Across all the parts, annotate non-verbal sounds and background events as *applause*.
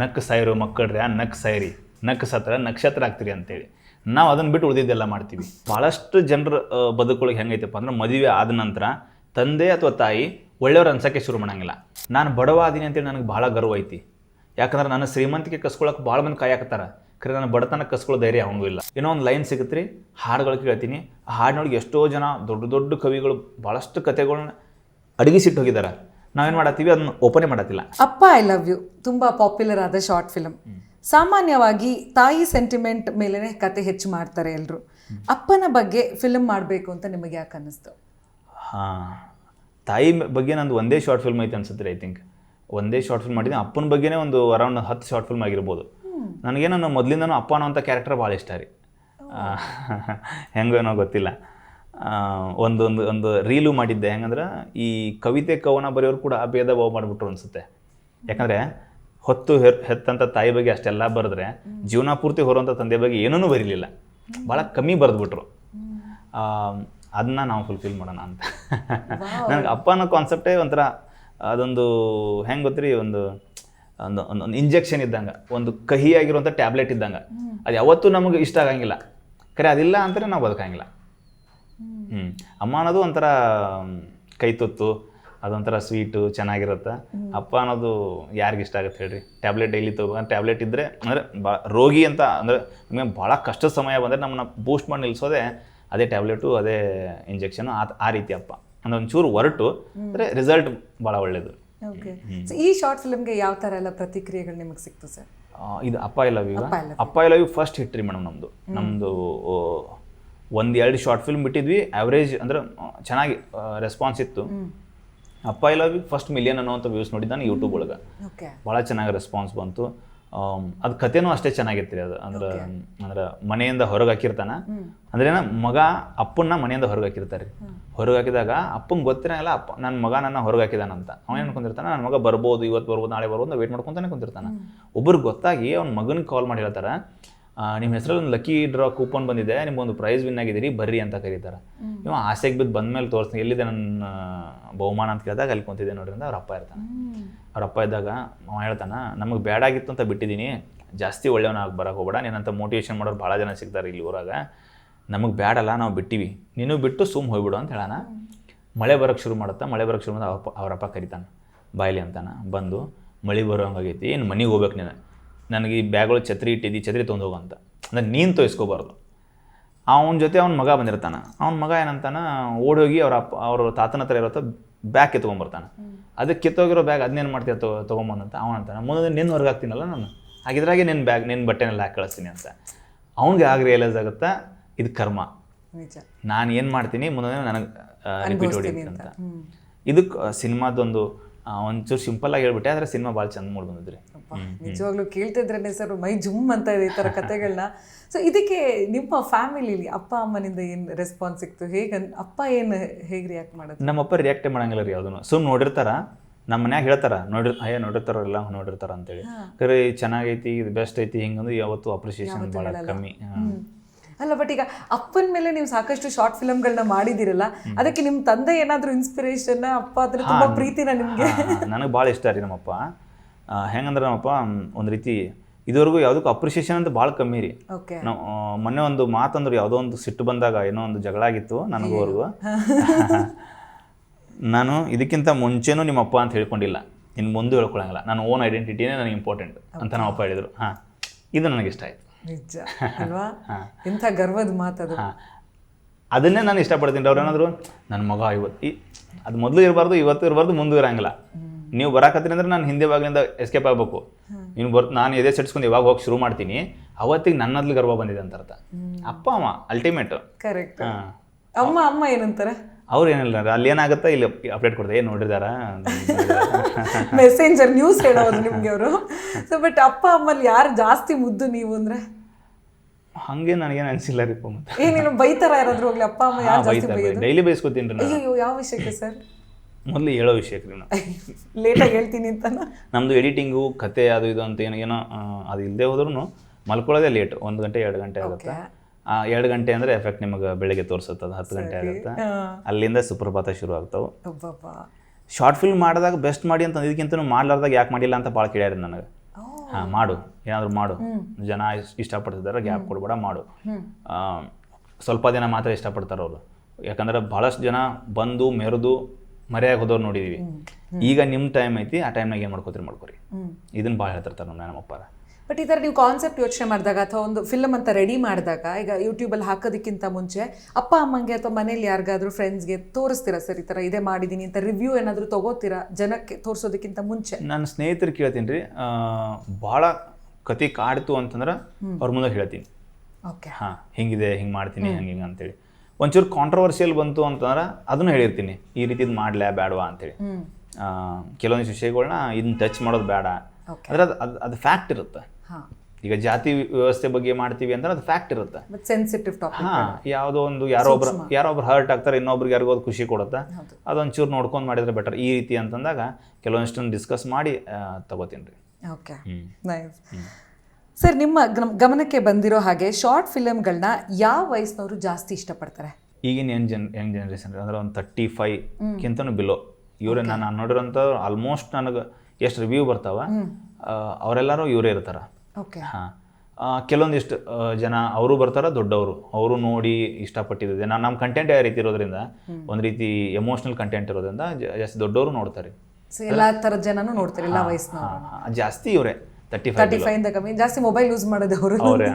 ನಕ್ ಸಾಯಿರೋ ಆ ನಕ್ ಸಾಯಿರಿ. ನಕ್ ಸತ್ರ, ನಕ್ಷತ್ರ ಆಗ್ತೀರಿ ಅಂತೇಳಿ. ನಾವು ಅದನ್ನು ಬಿಟ್ಟು ಉಳಿದಿದ್ದೆಲ್ಲ ಮಾಡ್ತೀವಿ. ಭಾಳಷ್ಟು ಜನರ ಬದುಕೊಳಗೆ ಹೆಂಗೈತಪ್ಪ ಅಂದ್ರೆ ಮದುವೆ ಆದ ನಂತರ ತಂದೆ ಅಥವಾ ತಾಯಿ ಒಳ್ಳೆಯವ್ರು ಅನ್ಸೋಕ್ಕೆ ಶುರು ಮಾಡಂಗಿಲ್ಲ. ನಾನು ಬಡವ ಅದೀನಿ ಅಂತೇಳಿ ನನಗೆ ಭಾಳ ಗರ್ವ ಐತಿ. ಯಾಕಂದ್ರೆ ನನ್ನ ಶ್ರೀಮಂತಿಕೆ ಕಸ್ಕೊಳಕ್ಕೆ ಭಾಳ ಮಂದಿ ಕಾಯಾಕತ್ತಾರ ಖರೆ ನನ್ನ ಬಡತನ ಕಸ್ಕೊಳ್ಳೋ ಧೈರ್ಯ ಅವನಿಗೂ ಇಲ್ಲ. ಏನೋ ಒಂದು ಲೈನ್ ಸಿಗುತ್ತೆ ರೀ ಹಾಡುಗಳು ಕೇಳ್ತೀನಿ ಆ ಹಾಡಿನೊಳಗೆ ಎಷ್ಟೋ ಜನ ದೊಡ್ಡ ದೊಡ್ಡ ಕವಿಗಳು ಭಾಳಷ್ಟು ಕತೆಗಳನ್ನ ಅಡಗಿಸಿಟ್ಟು ಹೋಗಿದ್ದಾರೆ ನಾವೇನು ಮಾಡತ್ತೀವಿ? ಅದನ್ನ ಓಪನ್ ಮಾಡತ್ತಿಲ್ಲ. ಅಪ್ಪ ಐ ಲವ್ ಯು ತುಂಬಾ ಪಾಪ್ಯುಲರ್ ಆದ ಶಾರ್ಟ್ ಫಿಲಮ್ ಸಾಮಾನ್ಯವಾಗಿ ತಾಯಿ ಸೆಂಟಿಮೆಂಟ್ ಮೇಲೆನೆ ಕತೆ ಹೆಚ್ಚು ಮಾಡ್ತಾರೆ ಎಲ್ಲರೂ ಅಪ್ಪನ ಬಗ್ಗೆ ಫಿಲಮ್ ಮಾಡಬೇಕು ಅಂತ ನಿಮಗೆ ಯಾಕೆ ಅನ್ನಿಸ್ತು? ಹಾಂ. ತಾಯಿ ಬಗ್ಗೆ ನಂದು ಒಂದೇ ಶಾರ್ಟ್ ಫಿಲ್ಮ್ ಐತೆ ಅನ್ಸುತ್ತೆ ಐ ಥಿಂಕ್ ಒಂದೇ ಶಾರ್ಟ್ ಫಿಲ್ಮ್ ಮಾಡಿದ್ದೀನಿ ಅಪ್ಪನ ಬಗ್ಗೆನೇ ಒಂದು ಅರೌಂಡ್ ಹತ್ತು ಶಾರ್ಟ್ ಫಿಲ್ಮ್ ಆಗಿರ್ಬೋದು. ನನಗೇನೋ ಮೊದಲಿಂದನೂ ಅಪ್ಪ ಅನ್ನೋಂಥ ಕ್ಯಾರೆಕ್ಟರ್ ಭಾಳ ಇಷ್ಟ ರೀ. *laughs* ಹೆಂಗೋ ಏನೋ ಗೊತ್ತಿಲ್ಲ. ಆ, ಒಂದು ರೀಲು ಮಾಡಿದ್ದೆ. ಹೆಂಗಂದ್ರೆ ಈ ಕವಿತೆ ಕವನ ಬರೆಯೋರು ಕೂಡ ಭೇದ ಭಾವ ಮಾಡಿಬಿಟ್ರು ಅನಿಸುತ್ತೆ. ಯಾಕಂದರೆ ಹೊತ್ತು ಹೆರ್ ಹೆತ್ತಂಥ ತಾಯಿ ಬಗ್ಗೆ ಅಷ್ಟೆಲ್ಲ ಬರೆದ್ರೆ ಜೀವನ ಪೂರ್ತಿ ಹೊರುವಂಥ ತಂದೆ ಬಗ್ಗೆ ಏನೂ ಬರೀಲಿಲ್ಲ. ಭಾಳ ಕಮ್ಮಿ ಬರೆದ್ಬಿಟ್ರು. ಅದನ್ನ ನಾವು ಫುಲ್ಫಿಲ್ ಮಾಡೋಣ ಅಂತ. ನನಗೆ ಅಪ್ಪ ಅನ್ನೋ ಕಾನ್ಸೆಪ್ಟೇ ಒಂಥರ ಅದೊಂದು ಹೆಂಗೆ ಗೊತ್ತ್ರಿ? ಒಂದು ಒಂದು ಒಂದು ಇಂಜೆಕ್ಷನ್ ಇದ್ದಂಗೆ. ಒಂದು ಕಹಿಯಾಗಿರುವಂಥ ಟ್ಯಾಬ್ಲೆಟ್ ಇದ್ದಂಗೆ. ಅದು ಯಾವತ್ತೂ ನಮಗೆ ಇಷ್ಟ ಆಗಂಗಿಲ್ಲ. ಖರೆ ಅದಿಲ್ಲ ಅಂತಲೇ ನಾವು ಬದುಕಂಗಿಲ್ಲ. ಹ್ಞೂ ಅಮ್ಮ ಅನ್ನೋದು ಒಂಥರ ಕೈ ತುತ್ತು ಅದೊಂಥರ ಸ್ವೀಟು ಚೆನ್ನಾಗಿರುತ್ತೆ. ಅಪ್ಪ ಅನ್ನೋದು ಯಾರಿಗೆ ಇಷ್ಟ ಆಗುತ್ತೆ ಹೇಳ್ರಿ? ಟ್ಯಾಬ್ಲೆಟ್ ಡೈಲಿ ತಗೋ ಟ್ಯಾಬ್ಲೆಟ್ ಇದ್ದರೆ ಅಂದರೆ ಬಾ ರೋಗಿ ಅಂತ ಅಂದರೆ ನಿಮಗೆ ಭಾಳ ಕಷ್ಟದ ಸಮಯ ಬಂದರೆ ನಮ್ಮನ್ನ ಬೂಸ್ಟ್ ಮಾಡಿ ನಿಲ್ಲಿಸೋದೇ ಅದೇ ಟ್ಯಾಬ್ಲೆಟು ಅದೇ ಇಂಜೆಕ್ಷನು ಆ ಆ ರೀತಿ ಅಪ್ಪ. ಅಂದ್ರೆ ಒಂಚೂರು ಹೊರಟು ಅಂದರೆ ರಿಸಲ್ಟ್ ಭಾಳ ಒಳ್ಳೇದು. ಓಕೆ ಈ ಶಾರ್ಟ್ ಫಿಲ್ಮ್ಗೆ ಯಾವ ಥರ ಎಲ್ಲ ಪ್ರತಿಕ್ರಿಯೆಗಳು ನಿಮಗೆ ಸಿಕ್ತು ಸರ್? ಇದು Appa I love you Appa I love you first hit ರೀ ಮೇಡಮ್ ನಮ್ಮದು ನಮ್ಮದು ಒಂದು ಎರಡು ಶಾರ್ಟ್ ಫಿಲ್ಮ್ ಬಿಟ್ಟಿದ್ವಿ. ಆವ್ರೇಜ್ ಅಂದ್ರೆ ಚೆನ್ನಾಗಿ ರೆಸ್ಪಾನ್ಸ್ ಇತ್ತು. Appa I love you first million ಅನ್ನೋಂಥ ವ್ಯೂಸ್ ನೋಡಿದ್ದು ನಾನು ಯೂಟ್ಯೂಬ್ ಒಳಗೆ ಭಾಳ ಚೆನ್ನಾಗಿ ರೆಸ್ಪಾನ್ಸ್ ಬಂತು. ಅದು ಕಥೆನೂ ಅಷ್ಟೇ ಚೆನ್ನಾಗಿತ್ತು ರೀ ಅದು. ಅಂದ್ರೆ ಅಂದ್ರೆ ಮನೆಯಿಂದ ಹೊರಗೆ ಹಾಕಿರ್ತಾನ. ಅಂದ್ರೆ ಏನ ಮಗ ಅಪ್ಪನ್ನ ಮನೆಯಿಂದ ಹೊರಗೆ ಹಾಕಿರ್ತಾರೆ. ಹೊರಗೆ ಹಾಕಿದಾಗ ಅಪ್ಪಂಗೆ ಗೊತ್ತಿರಲ್ಲ ಅಪ್ಪ ನನ್ನ ಮಗ ನನ್ನ ಹೊರಗೆ ಹಾಕಿದಾನಂತ ಅವನು ಏನು ಕುಂತಿರ್ತಾನೆ ನನ್ನ ಮಗ ಬರ್ಬೋದು ಇವತ್ತು ಬರ್ಬೋದು ನಾಳೆ ಬರ್ಬೋದು ವೇಟ್ ಮಾಡ್ಕೊಂತಾನೆ ಕುಂತಿರ್ತಾನೆ ಒಬ್ರಿಗೆ ಗೊತ್ತಾಗಿ ಅವ್ನ ಮಗನ ಕಾಲ್ ಮಾಡಿ ಹೇಳ್ತಾರೆ ನಿಮ್ಮ ಹೆಸರಲ್ಲಿ ಒಂದು ಲಕ್ಕಿ ಡ್ರಾ ಕೂಪನ್ ಬಂದಿದೆ ನಿಮ್ಗೊಂದು ಪ್ರೈಸ್ ವಿನ್ ಆಗಿದ್ದೀರಿ ಬರ್ರಿ ಅಂತ ಕರೀತಾರೆ. ನೀವು ಆಸೆಗೆ ಬಿದ್ದು ಬಂದ್ಮೇಲೆ ತೋರಿಸ್ತೀನಿ ಎಲ್ಲಿದೆ ನನ್ನ ಬಹುಮಾನ ಅಂತ ಕೇಳಿದಾಗ ಅಲ್ಲಿ ಕುಂತಿದ್ದೆ ನೋಡ್ರಿ ಅಂದ್ರೆ ಅವ್ರ ಅಪ್ಪ ಇರ್ತಾನೆ. ಅವ್ರ ಅಪ್ಪ ಇದ್ದಾಗ ಅವ ಹೇಳ್ತಾನೆ ನಮಗೆ ಬೇಡಾಗಿತ್ತು ಅಂತ ಬಿಟ್ಟಿದ್ದೀನಿ ಜಾಸ್ತಿ ಒಳ್ಳೆಯವನಾಗಿ ಬರೋಕೆ ಹೋಗ್ಬೇಡ ನೀನಂತ ಮೋಟಿವೇಶನ್ ಮಾಡೋರು ಭಾಳ ಜನ ಸಿಗ್ತಾರೆ ಇಲ್ಲಿ ಊರಾಗ. ನಮಗೆ ಬೇಡಲ್ಲ ನಾವು ಬಿಟ್ಟಿವಿ. ನೀನು ಬಿಟ್ಟು ಸುಮ್ ಹೋಗ್ಬಿಡು ಅಂತ ಹೇಳೋಣ ಮಳೆ ಬರೋಕ್ಕೆ ಶುರು ಮಾಡುತ್ತಾ ಮಳೆ ಬರೋಕ್ಕೆ ಶುರು ಮಾಡಿದ ಅವ್ರ ಅವರಪ್ಪ ಕರಿತಾನೆ ಬಾಯ್ಲಿ ಅಂತಾನೆ ಬಂದು ಮಳೆ ಬರೋ ಹಂಗಾಗೈತಿ ಏನು ಮನೆಗೆ ಹೋಗ್ಬೇಕು ನೀನು. ನನಗೆ ಈ ಬ್ಯಾಗ್ಗಳು ಛತ್ರಿ ಇಟ್ಟಿದ್ದಿ ಛತ್ರಿ ತೊಗೊಂಡು ಅಂತ ಅಂದ್ರೆ ನೀನು ತೋಯಿಸ್ಕೋಬಾರ್ದು. ಅವನ ಜೊತೆ ಅವ್ನ ಮಗ ಬಂದಿರ್ತಾನ. ಅವ್ನ ಮಗ ಏನಂತಾನ ಓಡೋಗಿ ಅವ್ರ ಅಪ್ಪ ಅವ್ರ ತಾತನ ಹತ್ರ ಇರೋ ಬ್ಯಾಗ್ ಕಿತ್ಕೊಂಬರ್ತಾನೆ ಅದಕ್ಕೆ ಕಿತ್ತೋಗಿರೋ ಬ್ಯಾಗ್ ಅದನ್ನೇನು ಮಾಡ್ತೀಯ ತೊ ತೊಗೊಂಬಂದಂತ ಅವನಂತಾನೆ ಮುಂದೆ ನಿನ್ನ ಹೊರಗೆ ಹಾಕ್ತೀನಲ್ಲ ನಾನು. ಹಾಗಿದ್ರಾಗೆ ನಿನ್ನ ಬ್ಯಾಗ್ ನಿನ್ನ ಬಟ್ಟೆನೆಲ್ಲ ಹಾಕಿ ಕಳಿಸ್ತೀನಿ ಅಂತ. ಅವ್ನಿಗೆ ಆಗ ರಿಯಲೈಸ್ ಆಗುತ್ತೆ ಇದು ಕರ್ಮ. ನಾನು ಏನು ಮಾಡ್ತೀನಿ ಮುಂದೆ ನನಗೆ ರಿಪೀಟ್ ಹೊಡಿಯುತ್ತೆ ಅಂತ. ಇದಕ್ಕೆ ಸಿನಿಮಾದೊಂದು ಒಂಚೂರು ಸಿಂಪಲ್ ಆಗಿ ಹೇಳ್ಬಿಟ್ಟೆ ಆದರೆ ಸಿನಿಮಾ ಭಾಳ ಚಂದ ಮೂಡ್ ಬಂದಿದ್ರಿ ಅಪ್ಪ, ನಿಜವಾಗ್ಲೂ ಕೇಳ್ತಿದ್ರೇನೆ ಸರ್ ಮೈ ಜುಮ್ ಅಂತ ಇದೆ ಈ ತರ ಕತೆಗಳನ್ನ ಸೊ ಇದಕ್ಕೆ ನಿಮ್ಮ ಫ್ಯಾಮಿಲಿಲಿ ಅಪ್ಪ ಅಮ್ಮನಿಂದ ಏನು ರೆಸ್ಪಾನ್ಸ್ ಸಿಕ್ತು? ಹೇಗೆ ಅಪ್ಪ ಏನು ಹೇಗೆ ರಿಯಾಕ್ಟ್ ಮಾಡೋದು ನಮ್ಮಪ್ಪ ರಿಯಾಕ್ಟೇ ಮಾಡಂಗಿಲ್ಲ ರೀ ಯಾವುದನ್ನು. ಸುಮ್ ನೋಡಿರ್ತಾರ ನಮ್ಮ ಮನ್ಯಾಗ ಹೇಳ್ತಾರ ನೋಡಿರ್ ಅಯ್ಯ ನೋಡಿರ್ತಾರಲ್ಲ ನೋಡಿರ್ತಾರ ಅಂತೇಳಿ. ಕರೆ ಚೆನ್ನಾಗೈತಿ ಇದು ಬೆಸ್ಟ್ ಐತಿ ಹಿಂಗಂದು ಯಾವತ್ತು ಅಪ್ರಿಸಿಯೇಷನ್ ಭಾಳ ಕಮ್ಮಿ. ಅಲ್ಲ ಬಟ್ ಈಗ ಅಪ್ಪನ ಮೇಲೆ ನೀವು ಸಾಕಷ್ಟು ಶಾರ್ಟ್ ಫಿಲಮ್ಗಳನ್ನ ಮಾಡಿದಿರಲ್ಲ ಅದಕ್ಕೆ ನಿಮ್ಮ ತಂದೆ ಏನಾದರೂ ಇನ್ಸ್ಪಿರೇಷನ್ ಅಪ್ಪ ಅದ್ರ ತುಂಬಾ ಪ್ರೀತಿನ ನಿಮ್ಗೆ? ನನಗೆ ಭಾಳ ಇಷ್ಟ ರೀ ನಮ್ಮಪ್ಪ. ಹೆಂಗಂದ್ರೆ ನಮ್ಮಪ್ಪ ಒಂದು ರೀತಿ ಇದುವರೆಗೂ ಯಾವುದಕ್ಕೂ ಅಪ್ರಿಸಿಯೇಷನ್ ಅಂತ ಭಾಳ ಕಮ್ಮಿ ರೀ. ನಾವು ಮೊನ್ನೆ ಒಂದು ಮಾತಂದ್ರೆ ಯಾವುದೋ ಒಂದು ಸಿಟ್ಟು ಬಂದಾಗ ಏನೋ ಒಂದು ಜಗಳ ಆಗಿತ್ತು ನನಗೋರ್ಗು ನಾನು ಇದಕ್ಕಿಂತ ಮುಂಚೆನೂ ನಿಮ್ಮ ಅಪ್ಪ ಅಂತ ಹೇಳ್ಕೊಂಡಿಲ್ಲ. ಇನ್ನು ಮುಂದೆ ಹೇಳ್ಕೊಳಂಗಿಲ್ಲ. ನನ್ನ ಓನ್ ಐಡೆಂಟಿಟಿನೇ ನನಗೆ ಇಂಪಾರ್ಟೆಂಟ್ ಅಂತ ನಮ್ಮಪ್ಪ ಹೇಳಿದರು. ಹಾಂ ಇದು ನನಗೆ ಇಷ್ಟ ಆಯಿತು. ನಿಜ *laughs* ಅಲ್ವಾ? ಇಂಥ ಗರ್ವದ ಮಾತದು ಅದನ್ನೇ ನಾನು ಇಷ್ಟಪಡ್ತೀನಿ. ಅವ್ರು ಏನಾದ್ರು ನನ್ನ ಮಗ ಇವತ್ತು ಅದು ಮೊದಲು ಇರಬಾರ್ದು ಇವತ್ತು ಇರಬಾರ್ದು ಮುಂದೆ ಇರಂಗಿಲ್ಲ. ನೀವು ಬರಾಕತ್ತೀನಿ ಅಂದ್ರೆ ನಾನು ಹಿಂದೆ ಬಾಗಿಲಿಂದ ಎಸ್ಕೇಪ್ ಆಗಬೇಕು. ನೀನು ಬರ್ ನಾನು ಎದೆ ಸೆಟ್ಸ್ಕೊಂಡು ಇವಾಗ ಹೋಗಿ ಶುರು ಮಾಡ್ತೀನಿ. ಅವತ್ತಿಗೆ ನನ್ನದ್ಲು ಗರ್ವ ಬಂದಿದೆ ಅಂತ ಅರ್ಥ ಅಪ್ಪ ಅಮ್ಮ ಅಲ್ಟಿಮೇಟ್ ಕರೆಕ್ಟ್ ಅಮ್ಮ ಅಮ್ಮ ಏನಂತಾರೆ? ಅವ್ರು ಏನಿಲ್ಲ ಅಲ್ಲಿ ಏನಾಗುತ್ತೆ ಇಲ್ಲಿ ಅಪ್ಡೇಟ್ ಕೊಡ್ತಾರೆ ಏನು ನೋಡಿದಾರ? ಮೆಸೇಂಜರ್ ನ್ಯೂಸ್ ಹೇಳೋದು ನಿಮ್ಗೆ ಅವರು. ಸೊ ಬಟ್ ಅಪ್ಪ ಅಮ್ಮಲ್ಲಿ ಯಾರು ಜಾಸ್ತಿ ಮುದ್ದು ನೀವು ಅಂದ್ರೆ? ಹಂಗೆ ನನಗೇನು ಅನಿಸಿಲ್ಲ ರೀ ಮತ್ತೆ ಏನೇನು ಬೈತಾರ ಯಾರಾದ್ರೂ ಹೋಗ್ಲಿ ಅಪ್ಪ ಅಮ್ಮ ಯಾರು ಜಾಸ್ತಿ ಬೈಯೋದು? ಡೈಲಿ ಬೈಸ್ಕೊತೀನಿ ರೀ ನಾನು. ಅಯ್ಯೋ ಯಾವ ವಿಷಯಕ್ಕೆ ಸರ್? ಮೊದಲು ಹೇಳೋ ವಿಷಯಕ್ಕೆ ರೀ ನಾನು. *laughs* ಲೇಟಾಗಿ ಹೇಳ್ತೀನಿ ಅಂತ ನಮ್ಮದು ಎಡಿಟಿಂಗು ಕತೆ ಅದು ಇದು ಅಂತ ಏನೋ ಏನೋ ಆ, ಅದು ಇಲ್ಲದೆ ಹೋದ್ರೂ ಮಲ್ಕೊಳ್ಳೋದೇ ಲೇಟ್ ಒಂದು ಗಂಟೆ ಎರಡು ಗಂಟೆ ಆಗುತ್ತೆ. ಆ ಎರಡು ಗಂಟೆ ಅಂದರೆ ಎಫೆಕ್ಟ್ ನಿಮಗೆ ಬೆಳಗ್ಗೆ ತೋರಿಸುತ್ತೆ ಅದು ಹತ್ತು ಗಂಟೆ ಆಗುತ್ತೆ. ಅಲ್ಲಿಂದ ಸುಪ್ರಭಾತ ಶುರು ಆಗ್ತಾವೆ. ಒಬ್ಬಪ್ಪ ಶಾರ್ಟ್ ಫಿಲ್ಮ್ ಮಾಡಿದಾಗ ಬೆಸ್ಟ್ ಮಾಡಿ ಅಂತ ಇದಕ್ಕಿಂತ ಮಾಡ್ಲಾರ್ದಾಗ ಯಾಕೆ ಮಾಡಿಲ್ಲ ಅಂತ ಭಾಳ ಕೇಳ್ಯಾರ ನನಗೆ. ಹಾಂ ಮಾಡು. ಏನಾದರೂ ಮಾಡು. ಜನ ಇಷ್ಟಪಡ್ತಿದ್ದಾರೆ ಗ್ಯಾಪ್ ಕೊಡಬೇಡ ಮಾಡು. ಆ, ಸ್ವಲ್ಪ ದಿನ ಮಾತ್ರ ಇಷ್ಟಪಡ್ತಾರೆ ಅವರು. ಯಾಕಂದ್ರೆ ಭಾಳಷ್ಟು ಜನ ಬಂದು ಮೆರೆದು ಮರೆಯಾಗಿ ಹೋದವ್ರು ನೋಡಿದೀವಿ. ಈಗ ನಿಮ್ಮ ಟೈಮ್ ಐತಿ ಆ ಟೈಮ್ನಾಗ ಏನು ಮಾಡ್ಕೋತೀರಿ ಮಾಡ್ಕೊರಿ. ಇದನ್ನ ಭಾಳ ಹೇಳ್ತಿರ್ತಾರೆ ನಮ್ಮ ನಮ್ಮಪ್ಪರ ಬಟ್ ಈ ಥರ ನೀವು ಕಾನ್ಸೆಪ್ಟ್ ಯೋಚನೆ ಮಾಡಿದಾಗ ಅಥವಾ ಒಂದು ಫಿಲ್ಮ್ ಅಂತ ರೆಡಿ ಮಾಡಿದಾಗ ಈಗ ಯೂಟ್ಯೂಬಲ್ಲಿ ಹಾಕೋದಕ್ಕಿಂತ ಮುಂಚೆ ಅಪ್ಪ ಅಮ್ಮಂಗೆ ಅಥವಾ ಮನೇಲಿ ಯಾರಿಗಾದ್ರೂ ಫ್ರೆಂಡ್ಸ್ಗೆ ತೋರಿಸ್ತೀರಾ ಸರ್ ಈ ಥರ ಇದೇ ಮಾಡಿದ್ದೀನಿ ಅಂತ ರಿವ್ಯೂ ಏನಾದರೂ ತಗೋತೀರಾ ಜನಕ್ಕೆ ತೋರಿಸೋದಕ್ಕಿಂತ ಮುಂಚೆ? ನನ್ನ ಸ್ನೇಹಿತರು ಕೇಳ್ತೀನಿ ರೀ ಭಾಳ ಕತೆ ಕಾಡ್ತು ಅಂತಂದ್ರೆ ಅವ್ರ ಮುಂದೆ ಹೇಳ್ತೀನಿ. ಓಕೆ. ಹಾಂ ಹಿಂಗಿದೆ ಹಿಂಗೆ ಮಾಡ್ತೀನಿ ಹಂಗೆ ಹಿಂಗೆ ಅಂತೇಳಿ. ಒಂಚೂರು ಕಾಂಟ್ರವರ್ಸಿಯಲ್ ಬಂತು ಅಂತಂದ್ರೆ ಅದನ್ನು ಹೇಳಿರ್ತೀನಿ. ಈ ರೀತಿದು ಮಾಡಲೇ ಬೇಡವಾ ಅಂತೇಳಿ. ಕೆಲವೊಂದಿಷ್ಟು ಆ, ಕೆಲವೊಂದು ವಿಷಯಗಳನ್ನ ಇದನ್ನ ಟಚ್ ಮಾಡೋದು ಬೇಡ. ಅಂದ್ರೆ ಅದು ಅದು ಅದು ಫ್ಯಾಕ್ಟ್ ಇರುತ್ತೆ. ಈಗ ಜಾತಿ ವ್ಯವಸ್ಥೆ ಬಗ್ಗೆ ಮಾಡ್ತೀವಿ ಅಂದ್ರೆ ಅದು ಫ್ಯಾಕ್ಟ್ ಇರುತ್ತೆ. ಸೆನ್ಸಿಟಿವ್ ಟಾಪಿಕ್ ಹಾ ಯಾವುದೋ ಒಂದು ಯಾರೋ ಒಬ್ರು ಯಾರೋ ಒಬ್ರು ಹರ್ಟ್ ಆಗ್ತಾರೆ ಇನ್ನೊಬ್ರಿಗೆ ಯಾರಿಗೋ ಅದು ಖುಷಿ ಕೊಡುತ್ತೆ. ಅದೊಂಚೂರು ನೋಡ್ಕೊಂಡು ಮಾಡಿದ್ರೆ ಬೆಟರ್ ಈ ರೀತಿ ಅಂತಂದಾಗ ಕೆಲವೊಂದಿಷ್ಟನ್ನು ಡಿಸ್ಕಸ್ ಮಾಡಿ ತಗೋತೀನಿ ರೀ. ಓಕೆ. ನೈಸ್ ಸರ್ ನಿಮ್ಮ ಗಮ್- ಗಮನಕ್ಕೆ ಬಂದಿರೋ ಹಾಗೆ ಶಾರ್ಟ್ ಫಿಲಮ್ಗಳನ್ನ ಯಾವ ವಯಸ್ಸಿನವರು ಜಾಸ್ತಿ ಇಷ್ಟಪಡ್ತಾರೆ? ಈಗಿನ ಯಂಗ್ ಜನ್ ಯಂಗ್ ಜನ್ರೇಷನ್ ಅಂದ್ರೆ ಒಂದು ತರ್ಟಿ ಫೈವ್ ಕಿಂತನೂ ಬಿಲೋ ಇವರೇ ನಾನು ನೋಡಿರೋಂಥ ಆಲ್ಮೋಸ್ಟ್ ನನಗೆ ಎಷ್ಟು ರಿವ್ಯೂ ಬರ್ತಾವ ಅವರೆಲ್ಲರೂ ಇವರೇ ಇರ್ತಾರೆ. ಓಕೆ ಹಾಂ. ಕೆಲವೊಂದಿಷ್ಟು ಜನ ಅವರು ಬರ್ತಾರ ದೊಡ್ಡವರು. ಅವರು ನೋಡಿ ಇಷ್ಟಪಟ್ಟಿದ್ದೆ ನಾನು ನಮ್ಮ ಕಂಟೆಂಟ್ ಯಾವ ರೀತಿ ಇರೋದ್ರಿಂದ ಒಂದು ರೀತಿ ಎಮೋಷ್ನಲ್ ಕಂಟೆಂಟ್ ಇರೋದ್ರಿಂದ ಜಾಸ್ತಿ ದೊಡ್ಡವರು ನೋಡ್ತಾರೆ. ಎಲ್ಲಾ ತರ ಜನನು ನೋಡ್ತಾರೆ ಎಲ್ಲ ವಯಸ್ಸಿನವರು. ಜಾಸ್ತಿ ಇವರೇ ತರ್ಟಿ ತರ್ಟಿ ಫೈವ್ ಕಮ್ಮಿ. ಜಾಸ್ತಿ ಮೊಬೈಲ್ ಯೂಸ್ ಮಾಡೋದು ಅವರು. ಅವರೇ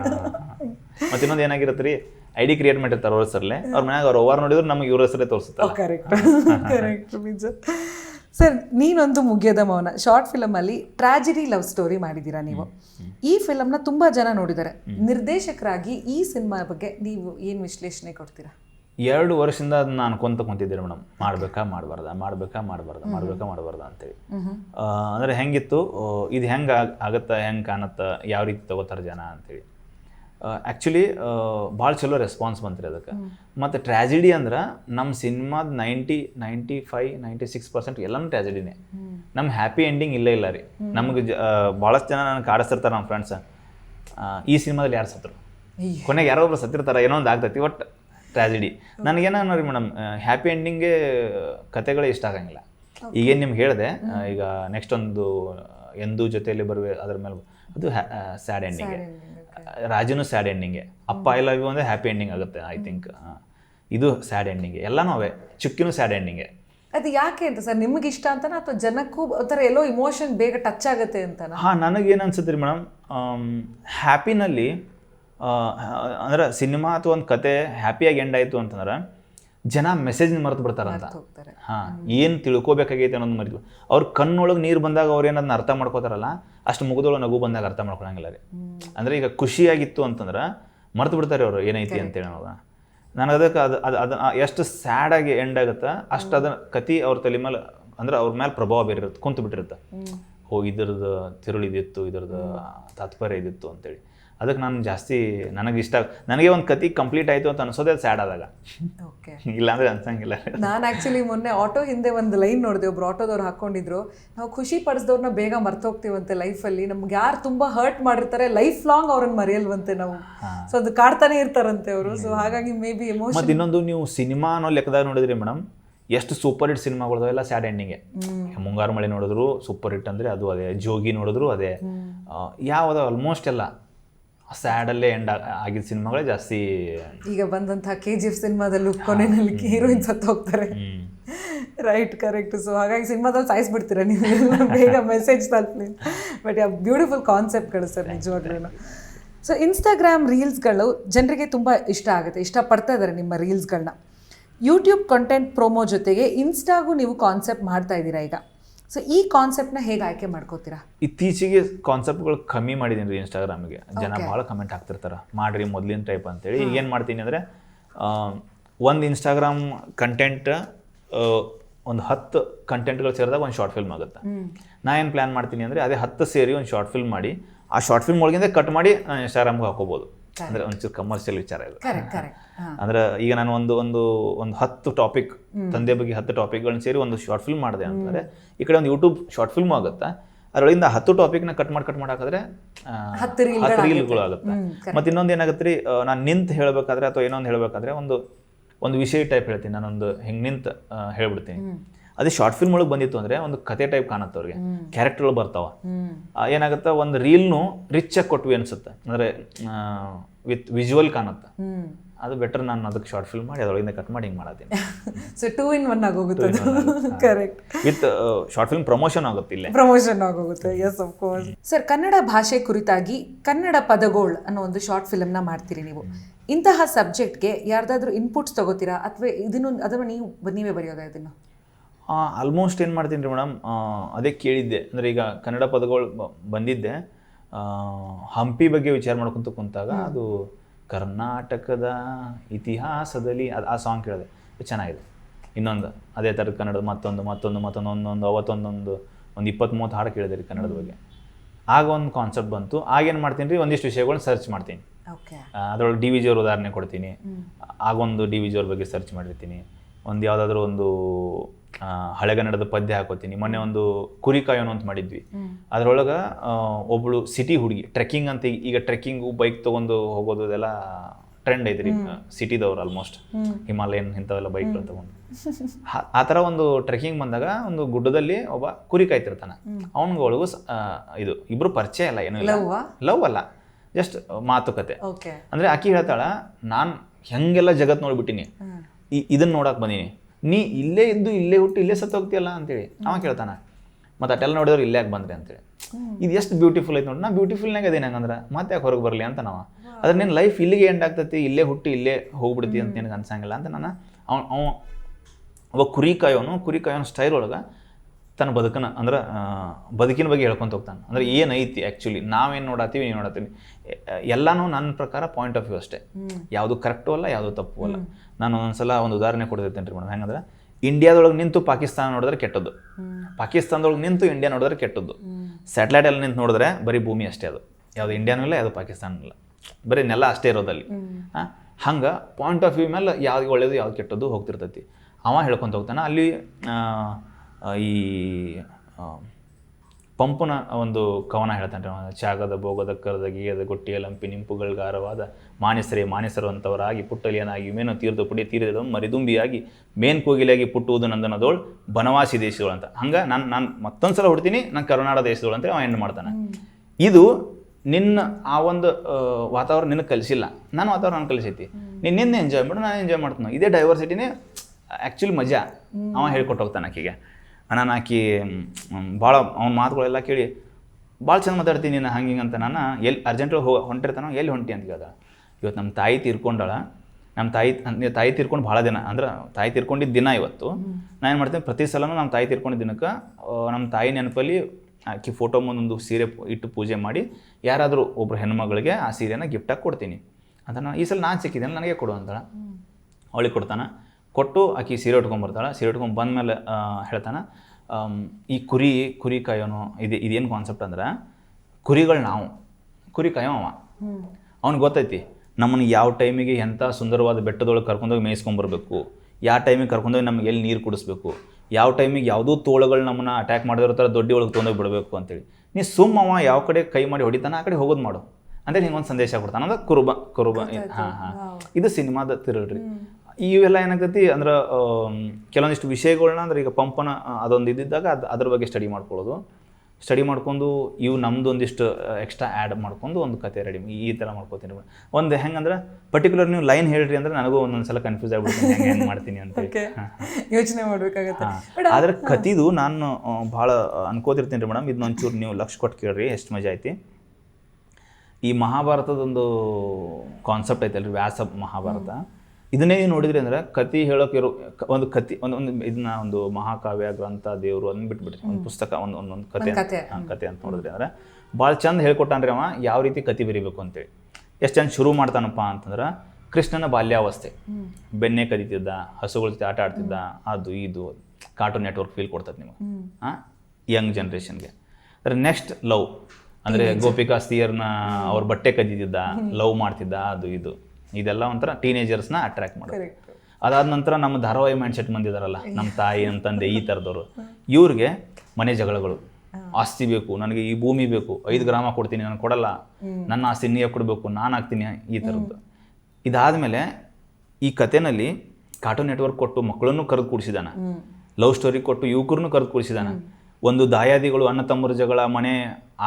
ಮತ್ತೆ ಇನ್ನೊಂದು ಏನಾಗಿರುತ್ತೆ ರೀ ಐ ಡಿ ಕ್ರಿಯೇಟ್ ಮಾಡಿರ್ತಾರೆ ಅವ್ರ ಹೆಸರಲ್ಲೇ. ಅವ್ರ ಮನ್ಯಾಗ ಅವ್ರ ಓವರ್ ನೋಡಿದ್ರೆ ನಮಗೆ ಇವ್ರ ಹೆಸರೇ ತೋರಿಸುತ್ತಲ್ಲ ಕರೆಕ್ಟ್ ಕರೆಕ್ಟ್ ನಿಜ. ಸರ್ ನೀನೊಂದು ಮುಗಿಯದ ಮೌನ. ಶಾರ್ಟ್ ಫಿಲಮ್ ಅಲ್ಲಿ ಟ್ರಾಜಿಡಿ ಲವ್ ಸ್ಟೋರಿ ಮಾಡಿದ್ದೀರಾ ನೀವು? ಈ ಫಿಲಮ್ನ ತುಂಬಾ ಜನ ನೋಡಿದ್ದಾರೆ ನಿರ್ದೇಶಕರಾಗಿ ಈ ಸಿನಿಮಾ ಬಗ್ಗೆ ನೀವು ಏನು ವಿಶ್ಲೇಷಣೆ ಕೊಡ್ತೀರಾ? ಎರಡು ವರ್ಷದಿಂದ ಅದನ್ನ ಅನ್ಕೊಂತ ಕುಂತಿದ್ದೀರಿ ಮೇಡಮ್. ಮಾಡ್ಬೇಕಾ ಮಾಡಬಾರ್ದ? ಮಾಡ್ಬೇಕಾ ಮಾಡಬಾರ್ದ? ಮಾಡ್ಬೇಕಾ ಮಾಡಬಾರ್ದ ಅಂತೇಳಿ. ಅಂದರೆ ಹೆಂಗಿತ್ತು? ಇದು ಹೆಂಗೆ ಆಗುತ್ತಾ? ಹೆಂಗೆ ಕಾಣುತ್ತಾ? ಯಾವ ರೀತಿ ತಗೋತಾರೆ ಜನ ಅಂತೇಳಿ. ಆ್ಯಕ್ಚುಲಿ ಭಾಳ ಚಲೋ ರೆಸ್ಪಾನ್ಸ್ ಬಂತ್ರಿ ಅದಕ್ಕೆ. ಮತ್ತು ಟ್ರ್ಯಾಜಿಡಿ ಅಂದ್ರೆ ನಮ್ಮ ಸಿನಿಮಾದ ninety ninety five ninety six percent ಎಲ್ಲನೂ ಟ್ರ್ಯಾಜಿಡಿನೇ ನಮ್ಮ ಹ್ಯಾಪಿ ಎಂಡಿಂಗ್ ಇಲ್ಲೇ ಇಲ್ಲ ರೀ. ನಮಗೆ ಜ ಭಾಳಷ್ಟು ಜನ ನನಗೆ ಕಾಡಿಸ್ತಿರ್ತಾರೆ ನಮ್ಮ ಫ್ರೆಂಡ್ಸ್ ಈ ಸಿನಿಮಾದಲ್ಲಿ ಯಾರು ಸತ್ರು ಕೊನೆಗೆ ಯಾರೋ ಒಬ್ರು ಸತ್ತಿರ್ತಾರೆ ಏನೋ ಒಂದು ಆಗ್ತೈತಿ. ಒಟ್ಟು ಟ್ರಾಜಿಡಿ ನನಗೇನೋ ರೀ ಮೇಡಮ್ ಹ್ಯಾಪಿ ಎಂಡಿಂಗ್ಗೆ ಕತೆಗಳೇ ಇಷ್ಟ ಆಗಂಗಿಲ್ಲ. ಈಗೇನು ನಿಮ್ಗೆ ಹೇಳಿದೆ ಈಗ ನೆಕ್ಸ್ಟ್ ಒಂದು ಎಂದು ಜೊತೆಯಲ್ಲಿ ಬರುವೆ ಅದ್ರ ಮೇಲೆ ಅದು ಸ್ಯಾಡ್ ಎಂಡಿಂಗ್ ರಾಜನೂ ಸ್ಯಾಡ್ ಎಂಡಿಂಗೆ ಅಪ್ಪ ಐ ಲವ್ ಯು ಅಂದರೆ ಹ್ಯಾಪಿ ಎಂಡಿಂಗ್ ಆಗುತ್ತೆ ಐ ಥಿಂಕ್ ಇದು ಸ್ಯಾಡ್ ಎಂಡಿಂಗ್ ಎಲ್ಲನೂ ಅವೇ ಚುಕ್ಕಿನೂ ಸ್ಯಾಡ್ ಎಂಡಿಂಗೆ ಅದು ಯಾಕೆ ಅಂತ ಸರ್ ನಿಮ್ಗೆ ಇಷ್ಟ ಅಂತನಾ ಅಥವಾ ಜನಕ್ಕೂ ಒಂಥರ ಎಲ್ಲೋ ಇಮೋಷನ್ ಬೇಗ ಟಚ್ ಆಗುತ್ತೆ ಅಂತ ಹಾಂ ನನಗೇನು ಅನ್ಸುತ್ತೆ ರೀ ಮೇಡಮ್ ಹ್ಯಾಪಿನಲ್ಲಿ ಅಂದ್ರೆ ಸಿನಿಮಾ ಅಥವಾ ಒಂದು ಕತೆ ಹ್ಯಾಪಿಯಾಗಿ ಎಂಡ್ ಆಯಿತು ಅಂತಂದ್ರೆ ಜನ ಮೆಸೇಜ್ ಮರೆತು ಬಿಡ್ತಾರಂತ. ಹಾ ಹಾಂ ಏನು ತಿಳ್ಕೊಬೇಕಾಗೈತೆ ಅನ್ನೋದು ಮರಿತು ಅವ್ರ ಕಣ್ಣೊಳಗೆ ನೀರು ಬಂದಾಗ ಅವ್ರು ಏನದನ್ನ ಅರ್ಥ ಮಾಡ್ಕೋತಾರಲ್ಲ ಅಷ್ಟು ಮುಗಿದೊಳಗೆ ನಗು ಬಂದಾಗ ಅರ್ಥ ಮಾಡ್ಕೊಳಂಗಿಲ್ಲ ರೀ. ಅಂದರೆ ಈಗ ಖುಷಿಯಾಗಿತ್ತು ಅಂತಂದ್ರೆ ಮರ್ತು ಬಿಡ್ತಾರೆ ಅವರು ಏನೈತಿ ಅಂತೇಳಿ ಅನ್ನೋದ ನಾನು ಅದಕ್ಕೆ ಅದು ಅದು ಅದನ್ನ ಎಷ್ಟು ಸ್ಯಾಡಾಗಿ ಎಂಡ್ ಆಗುತ್ತೆ ಅಷ್ಟು ಅದನ್ನ ಕತಿ ಅವ್ರ ತಲೆ ಮೇಲೆ ಅಂದ್ರೆ ಅವ್ರ ಮೇಲೆ ಪ್ರಭಾವ ಬೀರಿರುತ್ತೆ ಕುಂತು ಬಿಟ್ಟಿರುತ್ತೆ ಓ ಇದ್ರದ್ದು ತಿರುಳಿದಿತ್ತು ಇದ್ರದ್ದು ತಾತ್ಪರ್ಯ ಇದಿತ್ತು ಅಂತೇಳಿ. ಅದಕ್ಕೆ ನಾನು ಜಾಸ್ತಿ ನನಗೆ ಇಷ್ಟ ನನಗೆ ಒಂದು ಕತಿ ಕಂಪ್ಲೀಟ್ ಆಯಿತು ಅಂತ ಅನ್ಸೋದೇ ಸ್ಯಾಡ್ ಆದಾಗ. ಓಕೆ ಇಲ್ಲಾಂದ್ರೆ ಅನ್ಸಂಗಿಲ್ಲ. ನಾನು ಆಕ್ಚುಲಿ ಮೊನ್ನೆ ಆಟೋ ಹಿಂದೆ ಒಂದು ಲೈನ್ ನೋಡಿದೆ ಒಬ್ರು ಆಟೋದವ್ರು ಹಾಕೊಂಡಿದ್ರು. ನಾವು ಖುಷಿ ಪಡಿಸಿದವ್ರನ್ನ ಬೇಗ ಮರ್ತೋಗ್ತೀವಂತೆ ಲೈಫಲ್ಲಿ ನಮ್ಗೆ ಯಾರು ತುಂಬಾ ಹರ್ಟ್ ಮಾಡಿರ್ತಾರೆ ಲೈಫ್ ಲಾಂಗ್ ಅವ್ರನ್ನ ಮರೆಯಲ್ವಂತೆ ನಾವು. ಸೊ ಅದು ಕಾಡ್ತಾನೆ ಇರ್ತಾರಂತೆ ಅವರು. ಸೊ ಹಾಗಾಗಿ ಮೇ ಬಿ ಎಮೋಷನ್ ಮತ್ತು ಇನ್ನೊಂದು ನೀವು ಸಿನಿಮಾ ಅನ್ನೋ ಲೆಕ್ಕದಾಗ ನೋಡಿದ್ರಿ ಮೇಡಮ್? ಎಷ್ಟು ಸೂಪರ್ ಹಿಟ್ ಸಿನಿಮಾಗಳು ಎಲ್ಲ ಸ್ಯಾಡ್ ಎಂಡಿಂಗೆ ಮುಂಗಾರು ಮಳೆ ನೋಡಿದ್ರು ಸೂಪರ್ ಹಿಟ್ ಅಂದರೆ ಅದು ಅದೇ. ಜೋಗಿ ನೋಡಿದ್ರು ಅದೇ. ಯಾವ್ದು ಆಲ್ಮೋಸ್ಟ್ ಎಲ್ಲ. ಸ್ಯಾಡಲ್ಲೇ ಎಂಡ್ ಆಗಿದ್ದ ಸಿನಿಮಾಗಳೇ ಜಾಸ್ತಿ ಈಗ ಬಂದಂತಹ ಕೆ ಜಿ ಎಫ್ ಸಿನಿಮಾದಲ್ಲಿ ಕೊನೆಯಲ್ಲಿ ಹೀರೋಯಿನ್ ಸತ್ತು ಹೋಗ್ತಾರೆ. ರೈಟ್ ಕರೆಕ್ಟ್ ಸೊ ಹಾಗಾಗಿ ಸಿನಿಮಾದಲ್ಲಿ ಸಾಯಿಸ್ಬಿಡ್ತೀರ ನೀವು? ಬೇಗ ಮೆಸೇಜ್ ತಲುಪಲಿ. ಬಟ್ ಯಾವ ಬ್ಯೂಟಿಫುಲ್ ಕಾನ್ಸೆಪ್ಟ್ಗಳು ಸರ್ ನಿಜವಾಗ್ಲೂ ಸೊ ಇನ್ಸ್ಟಾಗ್ರಾಮ್ ರೀಲ್ಸ್ಗಳು ಜನರಿಗೆ ತುಂಬ ಇಷ್ಟ ಆಗುತ್ತೆ. ಇಷ್ಟಪಡ್ತಾ ಇದ್ದಾರೆ ನಿಮ್ಮ ರೀಲ್ಸ್ಗಳನ್ನ ಯೂಟ್ಯೂಬ್ ಕಂಟೆಂಟ್ ಪ್ರೋಮೋ ಜೊತೆಗೆ ಇನ್ಸ್ಟಾಗೂ ನೀವು ಕಾನ್ಸೆಪ್ಟ್ ಮಾಡ್ತಾ ಇದ್ದೀರಾ ಈಗ? ಸೊ ಈ ಕಾನ್ಸೆಪ್ಟ್ನ ಹೇಗೆ ಆಯ್ಕೆ ಮಾಡ್ಕೋತೀರಾ? ಇತ್ತೀಚೆಗೆ ಕಾನ್ಸೆಪ್ಟ್ಗಳು ಕಮ್ಮಿ ಮಾಡಿದ್ದೀನಿ ರೀ ಇನ್ಸ್ಟಾಗ್ರಾಮ್ಗೆ ಜನ ಭಾಳ ಕಮೆಂಟ್ ಹಾಕ್ತಿರ್ತಾರೆ. ಮಾಡ್ರಿ ಮೊದಲಿನ ಟೈಪ್ ಅಂತೇಳಿ. ಈಗ ಏನು ಮಾಡ್ತೀನಿ ಅಂದರೆ ಒಂದು ಇನ್ಸ್ಟಾಗ್ರಾಮ್ ಕಂಟೆಂಟ್ ಒಂದು ಹತ್ತು ಕಂಟೆಂಟ್ಗಳು ಸೇರಿದಾಗ ಒಂದು ಶಾರ್ಟ್ ಫಿಲ್ಮ್ ಆಗುತ್ತೆ. ನಾ ಏನು ಪ್ಲ್ಯಾನ್ ಮಾಡ್ತೀನಿ ಅಂದರೆ ಅದೇ ಹತ್ತು ಸೇರಿ ಒಂದು ಶಾರ್ಟ್ ಫಿಲ್ಮ್ ಮಾಡಿ ಆ ಶಾರ್ಟ್ ಫಿಲ್ಮ್ ಒಳಗಿಂದ ಕಟ್ ಮಾಡಿ ನಾನು ಇನ್ಸ್ಟಾಗ್ರಾಮ್ಗೆ ಹಾಕೋಬೋದು. ಅಂದರೆ ಒಂಚೂರು ಕಮರ್ಷಿಯಲ್ ವಿಚಾರ ಇದು. ಅಂದ್ರೆ ಈಗ ನಾನು ಒಂದು ಒಂದು ಒಂದು ಹತ್ತು ಟಾಪಿಕ್ ತಂದೆ ಬಗ್ಗೆ ಹತ್ತು ಟಾಪಿಕ್ಗಳನ್ನ ಸೇರಿ ಒಂದು ಶಾರ್ಟ್ ಫಿಲ್ಮ್ ಮಾಡಿದೆ ಅಂತಂದ್ರೆ ಈ ಕಡೆ ಒಂದು ಯೂಟ್ಯೂಬ್ ಶಾರ್ಟ್ ಫಿಲ್ಮ್ ಆಗುತ್ತೆ ಅದರೊಳಗಿಂದ ಹತ್ತು ಟಾಪಿಕ್ನ ಕಟ್ ಮಾಡಿ ಕಟ್ ಮಾಡಿ ಹಾಕಿದ್ರೆ ಆ, ಹತ್ತು reel ಹತ್ತು ರೀಲ್ಗಳು ಆಗುತ್ತೆ. ಮತ್ತೆ ಇನ್ನೊಂದು ಏನಾಗುತ್ತೆ ರೀ ನಾನು ನಿಂತು ಹೇಳಬೇಕಾದ್ರೆ ಅಥವಾ ಏನೊಂದು ಹೇಳಬೇಕಾದ್ರೆ ಒಂದು ಒಂದು ವಿಷಯ ಟೈಪ್ ಹೇಳ್ತೀನಿ. ನಾನೊಂದು ಹಿಂಗೆ ನಿಂತು ಹೇಳ್ಬಿಡ್ತೀನಿ. ಅದೇ ಶಾರ್ಟ್ ಫಿಲ್ಮ್ ಒಳಗೆ ಬಂದಿತ್ತು ಅಂದರೆ ಒಂದು ಕತೆ ಟೈಪ್ ಕಾಣುತ್ತೆ ಅವ್ರಿಗೆ. ಕ್ಯಾರೆಕ್ಟರ್ಗಳು ಬರ್ತಾವ. ಏನಾಗುತ್ತೆ ಒಂದು ರೀಲ್ನು ರಿಚ್ ಆಗಿ ಕೊಟ್ವಿ ಅನ್ಸುತ್ತೆ. ಅಂದರೆ ವಿತ್ ವಿಜುವಲ್ ಕಾಣುತ್ತೆ. ಅದು ಬೆಟರ್ ನಾನು ಅದಕ್ಕೆ ಶಾರ್ಟ್ ಫಿಲ್ಮ್ ಮಾಡಿ ಅದರೊಳಗಿಂದ ಕಟ್ ಮಾಡಿ ಹಿಂಗೆ ಮಾಡತ್ತೀನಿ. ಸೊ ಟೂ ಇನ್ ಒನ್ ಆಗೋಗುತ್ತೆ correct with short film promotion ಆಗುತ್ತೆ ಇಲ್ಲೇ. ಪ್ರಮೋಷನ್ ಆಗೋಗುತ್ತೆ. Yes of course sir Kannada ಭಾಷೆ ಕುರಿತಾಗಿ ಕನ್ನಡ ಪದಗೋಳ್ ಅನ್ನೋ ಒಂದು ಶಾರ್ಟ್ ಫಿಲ್ಮ್ನ ಮಾಡ್ತೀರಿ ನೀವು. ಇಂತಹ ಸಬ್ಜೆಕ್ಟ್ಗೆ ಯಾರ್ದಾದ್ರೂ ಇನ್ಪುಟ್ಸ್ ತಗೋತೀರಾ? ಅಥವಾ ಇದನ್ನು ಅದನ್ನು ನೀವು ನೀವೇ ಬರೆಯೋದಾ ಇದನ್ನು? ಆಲ್ಮೋಸ್ಟ್ ಏನು ಮಾಡ್ತೀನಿ ರೀ ಮೇಡಮ್ ಅದೇ ಕೇಳಿದ್ದೆ. ಅಂದರೆ ಈಗ ಕನ್ನಡ ಪದಗಳು ಬಂದಿದ್ದೆ. ಹಂಪಿ ಬಗ್ಗೆ ವಿಚಾರ ಮಾಡ್ಕೊಂತ ಕುಂತಾಗ ಅದು ಕರ್ನಾಟಕದ ಇತಿಹಾಸದಲ್ಲಿ ಅದು ಆ ಸಾಂಗ್ ಕೇಳಿದೆ. ಚೆನ್ನಾಗಿದೆ. ಇನ್ನೊಂದು ಅದೇ ಥರದ ಕನ್ನಡದ ಮತ್ತೊಂದು ಮತ್ತೊಂದು ಮತ್ತೊಂದು ಒಂದೊಂದು ಅವತ್ತೊಂದೊಂದು ಒಂದು ಇಪ್ಪತ್ತು ಮೂವತ್ತು ಹಾಡು ಕೇಳಿದೆ ರೀ ಕನ್ನಡದ ಬಗ್ಗೆ. ಆಗ ಒಂದು ಕಾನ್ಸೆಪ್ಟ್ ಬಂತು. ಆಗೇನು ಮಾಡ್ತೀನಿ ರೀ ಒಂದಿಷ್ಟು ವಿಷಯಗಳನ್ನ ಸರ್ಚ್ ಮಾಡ್ತೀನಿ. ಓಕೆ. ಅದರೊಳಗೆ ಡಿ ವಿ ಜಿಯವ್ರ ಉದಾಹರಣೆ ಕೊಡ್ತೀನಿ. ಆಗೊಂದು ಡಿ ವಿ ಜಿಯವ್ರ ಬಗ್ಗೆ ಸರ್ಚ್ ಮಾಡಿರ್ತೀನಿ. ಒಂದು ಯಾವುದಾದ್ರೂ ಒಂದು ಹಳೆಗನ್ನಡದ ಪದ್ಯ ಹಾಕೋತೀನಿ. ಮೊನ್ನೆ ಒಂದು ಕುರಿ ಕಾಯೋನು ಅಂತ ಮಾಡಿದ್ವಿ. ಅದರೊಳಗೆ ಒಬ್ಬಳು ಸಿಟಿ ಹುಡುಗಿ ಟ್ರೆಕ್ಕಿಂಗ್ ಅಂತ ಈಗ- ಟ್ರೆಕ್ಕಿಂಗು ಬೈಕ್ ತೊಗೊಂಡು ಹೋಗೋದು ಅದೆಲ್ಲ ಟ್ರೆಂಡ್ ಐತ್ರಿ ಸಿಟಿದವ್ರು ಆಲ್ಮೋಸ್ಟ್ ಹಿಮಾಲಯನ್ ಇಂಥವೆಲ್ಲ ಬೈಕ್ಗಳು ತಗೊಂಡು. ಆ- ಥರ ಒಂದು ಟ್ರೆಕ್ಕಿಂಗ್ ಬಂದಾಗ ಒಂದು ಗುಡ್ಡದಲ್ಲಿ ಒಬ್ಬ ಕುರಿ ಕಾಯ್ತಿರ್ತಾನೆ. ಅವನಿಗೊಳಗೂ ಇದು ಇಬ್ರು ಪರಿಚಯ ಅಲ್ಲ ಏನೂ ಇಲ್ಲ. ಲವ್ ಅಲ್ಲ. ಜಸ್ಟ್ ಮಾತುಕತೆ. ಅಂದ್ರೆ ಆಕಿ ಹೇಳ್ತಾಳ ನಾನು ಹೆಂಗೆಲ್ಲ ಜಗತ್ ನೋಡ್ಬಿಟ್ಟಿನಿ. ಇದನ್ನ ನೋಡಕ್ ಬಂದೀನಿ. ನೀ ಇಲ್ಲೇ ಇದ್ದು ಇಲ್ಲೇ ಹುಟ್ಟು ಇಲ್ಲೇ ಸತ್ತು ಹೋಗ್ತಿಯಲ್ಲ ಅಂತೇಳಿ. ಅವ ಕೇಳ್ತಾನ ಮತ್ತೆ ಅಟೆಲ್ಲ ನೋಡಿದವ್ರು ಇಲ್ಲೇ ಯಾಕೆ ಬಂದ್ರಿ? ಅಂತೇಳಿ. ಇದು ಎಷ್ಟು ಬ್ಯೂಟಿಫುಲ್ ಐತೆ ನೋಡಿ ನಾ ಬ್ಯೂಟಿಫುಲ್ನಾಗ ಅದೇನು ಹಂಗಂದ್ರೆ ಮತ್ತೆ ಯಾಕೆ ಹೊರಗೆ ಬರಲಿ? ಅಂತ ನಾವು. ಅದ್ರ ನಿನ್ನ ಲೈಫ್ ಇಲ್ಲಿಗೆ ಎಂಡ್ ಆಗ್ತೈತಿ ಇಲ್ಲೇ ಹುಟ್ಟು ಇಲ್ಲೇ ಹೋಗ್ಬಿಡ್ತಿ ಅಂತ ನಿನಗೆ ಅನ್ಸಂಗಿಲ್ಲ ಅಂತ ನಾನು ಅವ ಅವ ಒಬ್ಬ ಕುರಿ ಕಾಯೋನು ಕುರಿ ಕಾಯೋನು ಸ್ಟೈಲ್ ಒಳಗೆ ತನ್ನ ಬದುಕನ್ನು ಅಂದ್ರೆ ಬದುಕಿನ ಬಗ್ಗೆ ಹೇಳ್ಕೊಂತ ಹೋಗ್ತಾನೆ. ಅಂದ್ರೆ ಏನೈತಿ ಆ್ಯಕ್ಚುಲಿ ನಾವೇನು ನೋಡತ್ತೀವಿ ನೀವು ನೋಡತ್ತೀವಿ ಎಲ್ಲನೂ ನನ್ನ ಪ್ರಕಾರ ಪಾಯಿಂಟ್ ಆಫ್ ವ್ಯೂ ಅಷ್ಟೇ. ಯಾವುದು ಕರೆಕ್ಟು ಅಲ್ಲ ಯಾವುದು ತಪ್ಪು ಅಲ್ಲ ನಾನು ಒಂದ್ಸಲ ಒಂದು ಉದಾಹರಣೆ ಕೊಡ್ತಿರ್ತೇನೆ ರೀ ಮೇಡಮ್ ಹೆಂಗಂದ್ರೆ ಇಂಡಿಯಾದೊಳಗೆ ನಿಂತು ಪಾಕಿಸ್ತಾನ ನೋಡಿದ್ರೆ ಕೆಟ್ಟದ್ದು. ಪಾಕಿಸ್ತಾನದೊಳಗೆ ನಿಂತು ಇಂಡಿಯಾ ನೋಡಿದ್ರೆ ಕೆಟ್ಟದ್ದು. ಸ್ಯಾಟಲೈಟ್ ಅಲ್ಲಿ ನಿಂತು ನೋಡಿದ್ರೆ ಬರೀ ಭೂಮಿ ಅಷ್ಟೇ ಅದು. ಯಾವುದು ಇಂಡಿಯಾನೂ ಇಲ್ಲ ಯಾವುದು ಪಾಕಿಸ್ತಾನ ಇಲ್ಲ. ಬರೀ ನೆಲ ಅಷ್ಟೇ ಇರೋದಲ್ಲಿ. ಹಾಂ ಹಂಗೆ ಪಾಯಿಂಟ್ ಆಫ್ ವ್ಯೂ ಮೇಲೆ ಯಾವ್ದು ಒಳ್ಳೇದು ಯಾವ್ದು ಕೆಟ್ಟದ್ದು ಹೋಗ್ತಿರ್ತೈತಿ. ಅವ ಹೇಳ್ಕೊಂತ ಹೋಗ್ತಾನೆ. ಅಲ್ಲಿ ಈ ಪಂಪನ ಒಂದು ಕವನ ಹೇಳ್ತಾನೆ ತ್ಯಾಗದ ಭೋಗದ ಕರದ ಗೀಯದ ಗೊಟ್ಟಿಯ ಲಂಪಿ ನಿಂಪುಗಳ್ಗಾರವಾದ ಮಾನಸರೇ ಮಾನಸರಂಥವರಾಗಿ ಪುಟ್ಟಲಿಯನಾಗಿ ಮೇನು ತೀರ್ದು ಪುಡಿ ತೀರದ ಮರಿದುಂಬಿಯಾಗಿ ಮೇನ್ ಕೋಗಿಲಾಗಿ ಪುಟ್ಟುವುದು ನಂದನದೋಳ್ ಬನವಾಸಿ ದೇಶಗಳು ಅಂತ. ಹಂಗೆ ನಾನು ನಾನು ಮತ್ತೊಂದು ಸಲ ಹುಡ್ತೀನಿ ನಾನು ಕರುನಾಡ ದೇಶಗಳು ಅಂತ ಅವ ಎಂಡ್ ಮಾಡ್ತಾನೆ. ಇದು ನಿನ್ನ ಆ ಒಂದು ವಾತಾವರಣ ನಿನಗೆ ಕಲಿಸಿಲ್ಲ. ನಾನು ವಾತಾವರಣ ಕಲಿಸೈತಿ. ನೀನು ನಿನ್ನೆ ಎಂಜಾಯ್ ಮಾಡು ನಾನು ಎಂಜಾಯ್ ಮಾಡ್ತೀನಿ. ಇದೇ ಡೈವರ್ಸಿಟಿನೇ ಆ್ಯಕ್ಚುಲಿ ಮಜಾ. ಅವ ಹೇಳ್ಕೊಟ್ಟು ಹೋಗ್ತಾನೆ ಆಕಿಗೆ. ನಾನು ಆಕಿ ಭಾಳ ಅವ್ನ ಮಾತುಗಳೆಲ್ಲ ಕೇಳಿ ಭಾಳ ಚೆಂದ ಮಾತಾಡ್ತೀನಿ ನೀನು ಹಂಗೆ ಹಿಂಗೆ ಅಂತ ನಾನು ಎಲ್ಲಿ ಅರ್ಜೆಂಟಲ್ಲಿ ಹೋ ಹೊಂಟಿರ್ತಾನೋ ಎಲ್ಲಿ ಹೊಂಟಿ? ಅಂತ ಕೇಳ್ದ. ಇವತ್ತು ನಮ್ಮ ತಾಯಿ ತೀರ್ಕೊಂಡಾಳ. ನಮ್ಮ ತಾಯಿ ತಾಯಿ ತೀರ್ಕೊಂಡು ಭಾಳ ದಿನ ಅಂದ್ರೆ ತಾಯಿ ತೀರ್ಕೊಂಡಿದ್ದ ದಿನ ಇವತ್ತು. ನಾನು ಏನು ಮಾಡ್ತೀನಿ ಪ್ರತಿ ಸಲನೂ ನಮ್ಮ ತಾಯಿ ತೀರ್ಕೊಂಡಿದ್ದ ದಿನಕ್ಕೆ ನಮ್ಮ ತಾಯಿ ನೆನಪಲ್ಲಿ ಆಕಿ ಫೋಟೋ ಮುಂದೊಂದು ಸೀರೆ ಇಟ್ಟು ಪೂಜೆ ಮಾಡಿ ಯಾರಾದರೂ ಒಬ್ಬರು ಹೆಣ್ಮಗಳಿಗೆ ಆ ಸೀರೆನ ಗಿಫ್ಟಾಗಿ ಕೊಡ್ತೀನಿ. ಅಂತ ನಾನು ಈ ಸಲ ನಾನು ಸಿಕ್ಕಿದ್ದೇನೆ ನನಗೆ ಕೊಡು ಅಂತಾಳೆ. ಅವಳಿಗೆ ಕೊಡ್ತಾನೆ. ಕೊಟ್ಟು ಆಕಿ ಸೀರೆ ಉಟ್ಕೊಂಡ್ಬರ್ತಾಳೆ ಸೀರೆ ಉಟ್ಕೊಂಡು ಬಂದಮೇಲೆ ಹೇಳ್ತಾನೆ ಈ ಕುರಿ ಕುರಿ ಕಾಯೋನು ಇದು ಇದೇನು ಕಾನ್ಸೆಪ್ಟ್ ಅಂದ್ರೆ ಕುರಿಗಳು ನಾವು. ಕುರಿ ಕಾಯೋ ಅವ. ಅವ್ನಿಗೆ ಗೊತ್ತೈತಿ ನಮ್ಮನ್ನು ಯಾವ ಟೈಮಿಗೆ ಎಂಥ ಸುಂದರವಾದ ಬೆಟ್ಟದೊಳಗೆ ಕರ್ಕೊಂಡೋಗಿ ಮೇಯಿಸ್ಕೊಂಬರ್ಬೇಕು ಯಾವ ಟೈಮಿಗೆ ಕರ್ಕೊಂಡೋಗಿ ನಮ್ಗೆ ಎಲ್ಲಿ ನೀರು ಕುಡಿಸ್ಬೇಕು ಯಾವ ಟೈಮಿಗೆ ಯಾವುದೋ ತೋಳುಗಳು ನಮ್ಮನ್ನ ಅಟ್ಯಾಕ್ ಮಾಡಿದಿರೋ ಥರ ದೊಡ್ಡಿ ಒಳಗೆ ತೊಗೊಂಡೋಗಿ ಬಿಡಬೇಕು ಅಂತೇಳಿ. ನೀ ಸುಮ್ಮ ಅವ ಯಾವ ಕಡೆ ಕೈ ಮಾಡಿ ಹೊಡಿತಾನೆ ಆ ಕಡೆ ಹೋಗೋದು ಮಾಡು. ಅಂದರೆ ಹಿಂಗೆ ಒಂದು ಸಂದೇಶ ಕೊಡ್ತಾನೆ ಅಂದ್ರೆ ಕುರುಬ ಕುರುಬ ಹಾಂ ಹಾಂ. ಇದು ಸಿನಿಮಾದ ತಿರುಳ್ರಿ. ಇವೆಲ್ಲ ಏನಾಗ್ತೈತಿ ಅಂದ್ರೆ ಕೆಲವೊಂದಿಷ್ಟು ವಿಷಯಗಳನ್ನ ಅಂದ್ರೆ ಈಗ ಪಂಪನ ಅದೊಂದು ಇದ್ದಿದ್ದಾಗ ಅದು ಅದ್ರ ಬಗ್ಗೆ ಸ್ಟಡಿ ಮಾಡ್ಕೊಳ್ಳೋದು. ಸ್ಟಡಿ ಮಾಡ್ಕೊಂಡು ಇವು ನಮ್ದು ಒಂದಿಷ್ಟು ಎಕ್ಸ್ಟ್ರಾ ಆ್ಯಡ್ ಮಾಡ್ಕೊಂಡು ಒಂದು ಕತೆ ರೆಡಿ ಈ ಥರ ಮಾಡ್ಕೋತೀನಿ. ಒಂದು ಹೆಂಗಂದ್ರೆ ಪರ್ಟಿಕ್ಯುಲರ್ ನೀವು ಲೈನ್ ಹೇಳ್ರಿ ಅಂದ್ರೆ ನನಗೂ ಒಂದೊಂದು ಸಲ ಕನ್ಫ್ಯೂಸ್ ಆಗ್ಬಿಡ್ತೀನಿ ಹೆಂಗೆ ಹೆಂಗೆ ಮಾಡ್ತೀನಿ ಅಂತ ಯೋಚನೆ ಮಾಡ್ಬೇಕಾಗತ್ತೆ. ಆದ್ರೆ ಕತಿದು ನಾನು ಭಾಳ ಅನ್ಕೋತಿರ್ತೀನಿ ರೀ ಮೇಡಮ್ ಇದನ್ನ ಒಂಚೂರು ನೀವು ಲಕ್ಷ ಕೊಟ್ಟು ಕೇಳ್ರಿ ಎಷ್ಟು ಮಜಾ ಐತಿ. ಈ ಮಹಾಭಾರತದೊಂದು ಕಾನ್ಸೆಪ್ಟ್ ಐತಲ್ರಿ ವ್ಯಾಸ ಮಹಾಭಾರತ. ಇದನ್ನೇ ನೀವು ನೋಡಿದ್ರಿ ಅಂದ್ರೆ ಕತಿ ಹೇಳೋಕೆ ಇರೋ ಒಂದು ಕತಿ ಒಂದು ಒಂದು ಇದನ್ನ ಒಂದು ಮಹಾಕಾವ್ಯ ಗ್ರಂಥ ದೇವರು ಅಂದ್ ಬಿಟ್ಬಿಟ್ರಿ ಒಂದು ಪುಸ್ತಕ ಒಂದು ಒಂದೊಂದು ಕತೆ ಕತೆ. ಅಂತ. ನೋಡಿದ್ರಿ ಅಂದ್ರೆ ಭಾಳ ಚಂದ ಹೇಳ್ಕೊಟ್ಟಾನ್ರಿ ಅವ ಯಾವ ರೀತಿ ಕತಿ ಬರಿಬೇಕು ಅಂತೇಳಿ. ಎಷ್ಟು ಚಂದ ಶುರು ಮಾಡ್ತಾನಪ್ಪ ಅಂತಂದ್ರೆ ಕೃಷ್ಣನ ಬಾಲ್ಯಾವಸ್ಥೆ. ಬೆನ್ನೆ ಕದಿತಿದ್ದ ಹಸುಗಳ ಜೊತೆ ಆಟ ಆಡ್ತಿದ್ದ ಅದು ಇದು ಕಾರ್ಟೂನ್ ನೆಟ್ವರ್ಕ್ ಫೀಲ್ ಕೊಡ್ತದೆ ನಿಮಗೆ. ಹಾಂ ಯಂಗ್ ಜನ್ರೇಷನ್ಗೆ ಅಂದ್ರೆ ನೆಕ್ಸ್ಟ್ ಲವ್ ಅಂದ್ರೆ ಗೋಪಿಕಾ ಸ್ತ್ರೀಯರ್ನ ಅವ್ರ ಬಟ್ಟೆ ಕದಿತಿದ್ದ ಲವ್ ಮಾಡ್ತಿದ್ದ ಅದು ಇದು. ಇದೆಲ್ಲ ಒಂಥರ ಟೀನೇಜರ್ಸ್ನ ಅಟ್ರಾಕ್ಟ್ ಮಾಡೋದು. ಅದಾದ ನಂತರ ನಮ್ಮ ಧಾರಾವಾಹಿ ಮೈಂಡ್ ಸೆಟ್ ಬಂದಿದಾರಲ್ಲ *laughs* ನಮ್ಮ ತಾಯಿ ನಮ್ಮ ತಂದೆ ಈ ಥರದವರು ಇವ್ರಿಗೆ ಮನೆ ಜಗಳಗಳು. ಆಸ್ತಿ ಬೇಕು ನನಗೆ ಈ ಭೂಮಿ ಬೇಕು ಐದು ಗ್ರಾಮ ಕೊಡ್ತೀನಿ ನಾನು ಕೊಡಲ್ಲ. ನನ್ನ ಆಸ್ತಿ ನೀ ಕೊಡಬೇಕು ನಾನು ಹಾಕ್ತೀನಿ ಈ ಥರದ್ದು ಇದಾದಮೇಲೆ ಈ ಕಥೆನಲ್ಲಿ ಕಾರ್ಟೂನ್ ನೆಟ್ವರ್ಕ್ ಕೊಟ್ಟು ಮಕ್ಕಳನ್ನು ಕರೆದು ಕೂಡಿಸಿದಾನ ಲವ್ ಸ್ಟೋರಿ ಕೊಟ್ಟು ಯುವಕರನ್ನು ಕರೆದು ಕೂಡಿಸಿದಾನೆ ಒಂದು ದಾಯಾದಿಗಳು ಅಣ್ಣ ತಮ್ಮರ ಜಗಳ ಮನೆ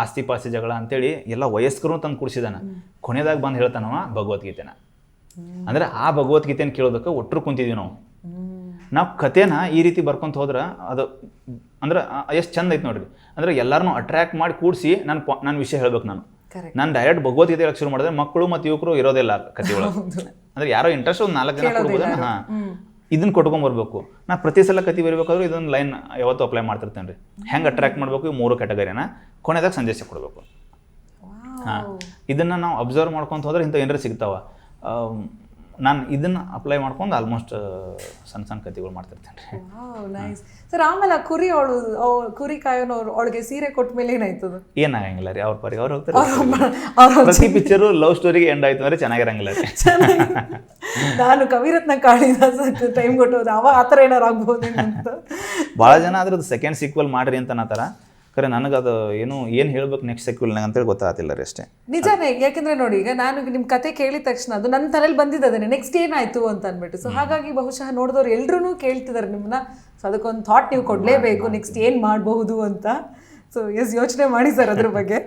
ಆಸ್ತಿ ಪಾಸ್ತಿ ಜಗಳ ಅಂತೇಳಿ ಎಲ್ಲ ವಯಸ್ಕರನ್ನು ತಂದು ಕೂಡಿಸಿದಾನೆ. ಕೊನೆದಾಗ ಬಂದು ಹೇಳ್ತಾನವ ಭಗವದ್ಗೀತೆನ. ಅಂದ್ರೆ ಆ ಭಗವದ್ಗೀತೆನ ಕೇಳೋದಕ್ಕೆ ಒಟ್ಟರು ಕುಂತಿದ್ವಿ ನಾವು. ನಾವು ಕಥೆನ ಈ ರೀತಿ ಬರ್ಕೊಂತ ಹೋದ್ರೆ ಅದು ಅಂದ್ರೆ ಎಷ್ಟು ಚಂದ ಐತೆ ನೋಡ್ರಿ. ಅಂದ್ರೆ ಎಲ್ಲರನ್ನೂ ಅಟ್ರಾಕ್ಟ್ ಮಾಡಿ ಕೂಡಿಸಿ ನಾನು ನನ್ನ ವಿಷಯ ಹೇಳ್ಬೇಕು ನಾನು. ನಾನು ಡೈರೆಕ್ಟ್ ಭಗವದ್ಗೀತೆ ಹೇಳಕ್ ಶುರು ಮಾಡಿದ್ರೆ ಮಕ್ಕಳು ಮತ್ತು ಯುವಕರು ಇರೋದಿಲ್ಲ ಕಥೆ ಒಳಗೆ. ಅಂದ್ರೆ ಯಾರೋ ಇಂಟ್ರೆಸ್ಟ್ ಒಂದು ನಾಲ್ಕು ಜನ ಕೊಡ್ಬೋದ ಹಾ. ಇದನ್ನ ಕೊಟ್ಕೊಂಡ್ ಬರ್ಬೇಕು. ನಾ ಪ್ರತಿ ಸಲ ಕತಿ ಬರಬೇಕಾದ್ರೂ ಇದೊಂದು ಲೈನ್ ಯಾವತ್ತು ಅಪ್ಲೈ ಮಾಡ್ತಿರ್ತೇನೆ ರೀ ಹೆಂಗೆ ಅಟ್ರಾಕ್ಟ್ ಮಾಡಬೇಕು ಈ ಮೂರು ಕ್ಯಾಟಗರಿನ ಕೊನೆದಾಗ ಸಂದೇಶ ಕೊಡಬೇಕು. ಹಾ. ಇದನ್ನ ನಾವು ಅಬ್ಸರ್ವ್ ಮಾಡ್ಕೊಂತ ಹೋದ್ರೆ ಇಂಥ ಏನಾರ ಸಿಗ್ತಾವ. ನಾನು ಇದನ್ನು ಅಪ್ಲೈ ಮಾಡ್ಕೊಂಡು ಆಲ್ಮೋಸ್ಟ್ ಸಣ್ಣ ಸಣ್ಣ ಕತೆಗಳು ಮಾಡ್ತಿರ್ತೇನೆ ರೀ ನೈಸ್ ಸರ್ ಆಮೇಲೆ ಕುರಿ ಅವಳು ಕುರಿ ಕಾಯೋನವ್ರು ಅವಳಿಗೆ ಸೀರೆ ಕೊಟ್ಟ ಮೇಲೆ ಏನಾಯ್ತದ ಏನಾಗಂಗಿಲ್ಲ ರೀ ಅವ್ರ ಪರಿ ಅವ್ರು ಹೋಗ್ತಾರೆ. ಪ್ರತಿ ಪಿಕ್ಚರು ಲವ್ ಸ್ಟೋರಿಗೆ ಎಂಡ್ ಆಯ್ತು ಅಂದ್ರೆ ಚೆನ್ನಾಗಿರಂಗಿಲ್ಲ ರೀ. ನಾನು ಕವಿರತ್ನ ಕಾಳಿದಾಸ ಟೈಮ್ ಕೊಟ್ಟು ಅವ ಆ ಥರ ಏನಾರು ಆಗ್ಬೋದು ಅಂತ ಭಾಳ ಜನ ಅದ್ರದ್ದು ಸೆಕೆಂಡ್ ಸೀಕ್ವಲ್ ಮಾಡ್ರಿ ಅಂತ ಅನ್ನತ್ತಾರ ಖರೆ ನನಗೆ ಅದು ಏನು ಏನು ಹೇಳ್ಬೇಕು ನೆಕ್ಸ್ಟ್ ಸೆಕ್ಯೂಲ್ನಾಗ ಅಂತೇಳಿ ಗೊತ್ತಾಗ್ತಿಲ್ಲ ರೀ ಅಷ್ಟೇ. ನಿಜಾನೇ ಯಾಕಂದ್ರೆ ನೋಡಿ ಈಗ ನಾನು ನಿಮ್ಮ ಕತೆ ಕೇಳಿದ ತಕ್ಷಣ ಅದು ನನ್ನ ತಲೆಯಲ್ಲಿ ಬಂದಿದ್ದದೇನೆ ನೆಕ್ಸ್ಟ್ ಏನಾಯ್ತು ಅಂತ ಅಂದ್ಬಿಟ್ಟು. ಸೊ ಹಾಗಾಗಿ ಬಹುಶಃ ನೋಡಿದವ್ರು ಎಲ್ಲರೂ ಕೇಳ್ತಿದ್ದಾರೆ ನಿಮ್ಮನ್ನ ಸೊ ಅದಕ್ಕೊಂದು ಥಾಟ್ ನೀವು ಕೊಡಲೇಬೇಕು ನೆಕ್ಸ್ಟ್ ಏನು ಮಾಡಬಹುದು ಅಂತ. ಸೊ ಎಸ್ ಯೋಚನೆ ಮಾಡಿ ಸರ್ ಅದ್ರ *laughs* ಬಗ್ಗೆ.